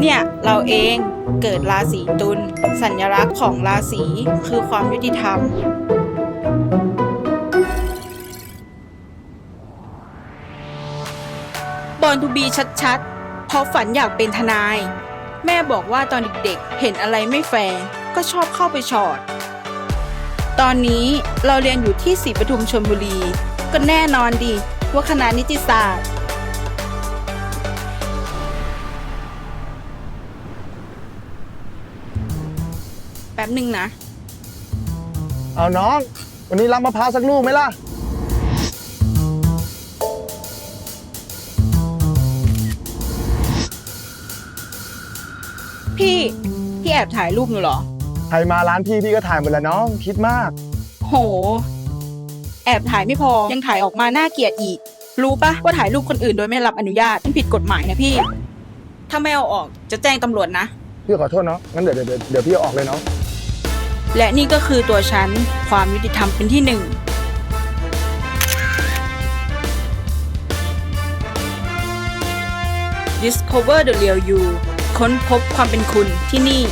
เนี่ยเราเองเกิดราศีตุลสัญลักษณ์ของราศีคือความยุติธรรม บอลทูบีชัดๆ เพราะฝันอยากเป็นทนาย แม่บอกว่าตอนเด็กๆ เห็นอะไรไม่แฟร์ก็ชอบเข้าไปชอด ตอนนี้เราเรียนอยู่ที่ศรีปทุมชลบุรี ก็แน่นอนดีว่าคณะนิติศาสตร์ แป๊บหนึ่งนะ เอาน้อง วันนี้รับมะพร้าวสักลูกไหมล่ะ พี่พี่แอบถ่ายรูปหนูเหรอ ใครมาร้านพี่พี่ก็ถ่ายหมดแล้วน้อง คิดมาก โห แอบถ่ายไม่พอยังถ่ายออกมาน่าเกลียดอีก รู้ปะว่าถ่ายรูปคนอื่นโดยไม่รับอนุญาตมันผิดกฎหมายนะพี่ ถ้าไม่เอาออกจะแจ้งตำรวจนะ พี่ขอโทษน้องงั้นเดี๋ยวเดี๋ยวเดี๋ยวพี่เอาออกเลยน้อง และนี่ก็คือตัวฉัน ความยุติธรรมเป็นที่หนึ่ง Discover the real you ค้นพบความเป็นคุณที่นี่